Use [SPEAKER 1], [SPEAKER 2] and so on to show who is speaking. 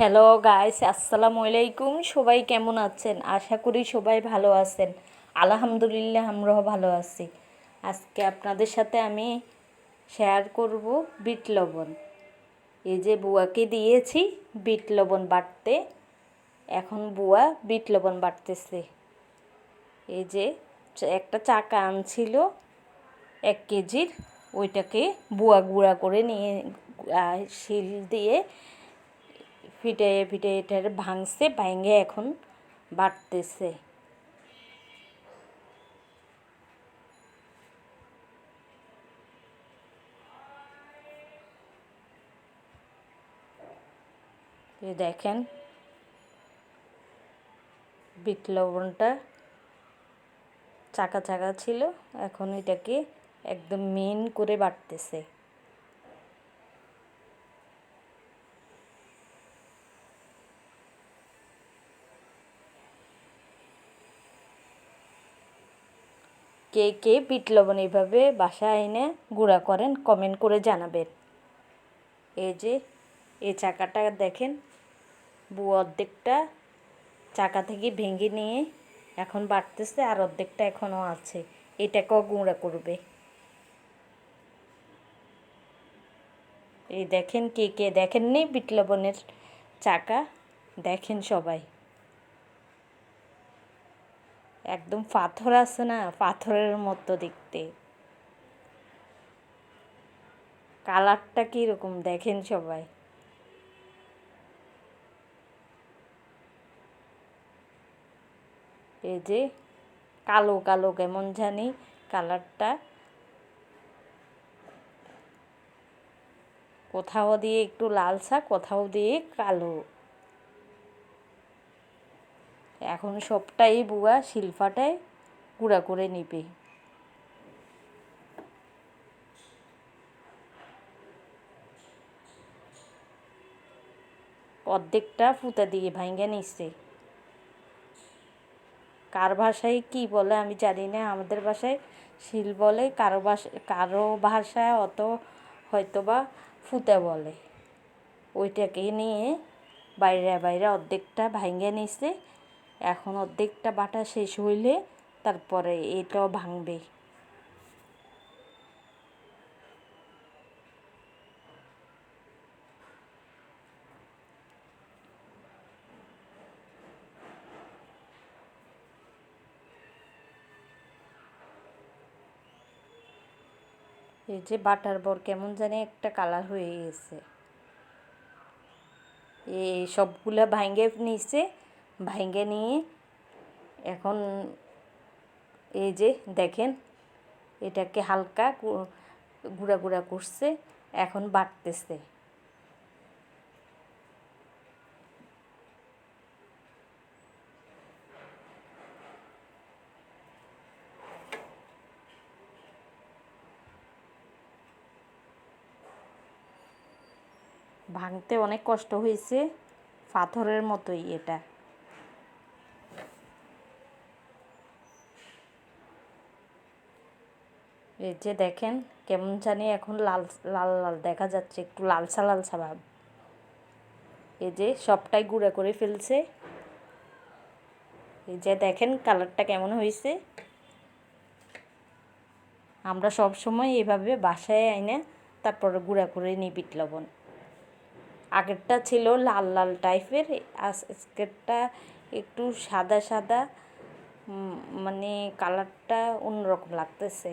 [SPEAKER 1] Hello guys আসসালামু আলাইকুম সবাই কেমন আছেন? আশা করি সবাই ভালো আছেন। আলহামদুলিল্লাহ, আমরাও ভালো আছি। আজকে আপনাদের সাথে আমি শেয়ার করব বিট লবণ। এই যে বুয়াকে দিয়েছি, বিট লবণ বাটতে। এখন বুয়া বিট লবণ বাটতেছে। এই যে একটা চাকা আনছিল এক কেজির, ওইটাকে বুয়া গুঁড়া করে নিয়ে শিল দিয়ে ফিটে ফিটে এটা ভাঙছে, ভাঙে এখন বাটতেছে এই দেখেন, বিট লবণটা চাকা চাকা ছিল, এখন এটাকে একদম মেন করে বাটতেছে কে কে বিট লবণ এইভাবে বাসায় এনে গুঁড়া করেন কমেন্ট করে জানাবেন। এই যে, এই চাকাটা দেখেন বু অর্ধেকটা চাকা থেকে ভেঙে নিয়ে এখন বাড়তেছে আর অর্ধেকটা এখনও আছে। এটাকেও গুঁড়া করবে। এই দেখেন কে কে, দেখেননি বিট লবণের চাকা? দেখেন সবাই। একদম পাথর আছে না, পাথরের মতো দেখতে। কালারটা কীরকম দেখেন সবাই। এই যে কালো কালো কেমন জানি কালারটা। কোথাও দিয়ে একটু লালসা কোথাও দিয়ে কালো। এখন সবটাই বুয়া শিল্পাটায় গুঁড়া করে নিবে। অর্ধেকটা ফুতা দিয়ে ভাঙ্গা নিচ্ছে কার ভাষায় কি বলে আমি জানি না, আমাদের ভাষায় শিল বলে, কারও ভাষা, কারও ভাষায় অত হয়তোবা ফুতে বলে। ওইটাকে নিয়ে বাইরে বাইরে অর্ধেকটা ভাঙ্গে নিচ্ছে এখন অর্ধেকটা বাটা শেষ হইলে তারপরে এটাও ভাঙবে। এই যে বাটার পর কেমন জানি একটা কালার হয়ে গেছে। এই সবগুলা ভাঙ্গে নিছে ভাঙ্গে নিয়ে এখন এই যে দেখেন, এটাকে হালকা গুঁড়া গুঁড়া করছে, এখন বাটতেছে ভাঙতে অনেক কষ্ট হয়েছে, পাথরের মতোই এটা। এই যে দেখেন কেমন জানি এখন লাল লাল লাল দেখা যাচ্ছে, একটু লালসা লালসা ভাব। এই যে সবটাই গুঁড়া করে ফেলছে। এই যে দেখেন কালারটা কেমন হয়েছে আমরা সব সময় এভাবে বাসায় এনে তারপরে গুঁড়া করে নিই বিট লবণ। আগেরটা ছিল লাল লাল টাইপের আজকেরটা একটু সাদা সাদা মানে কালারটা অন্যরকম লাগতেছে।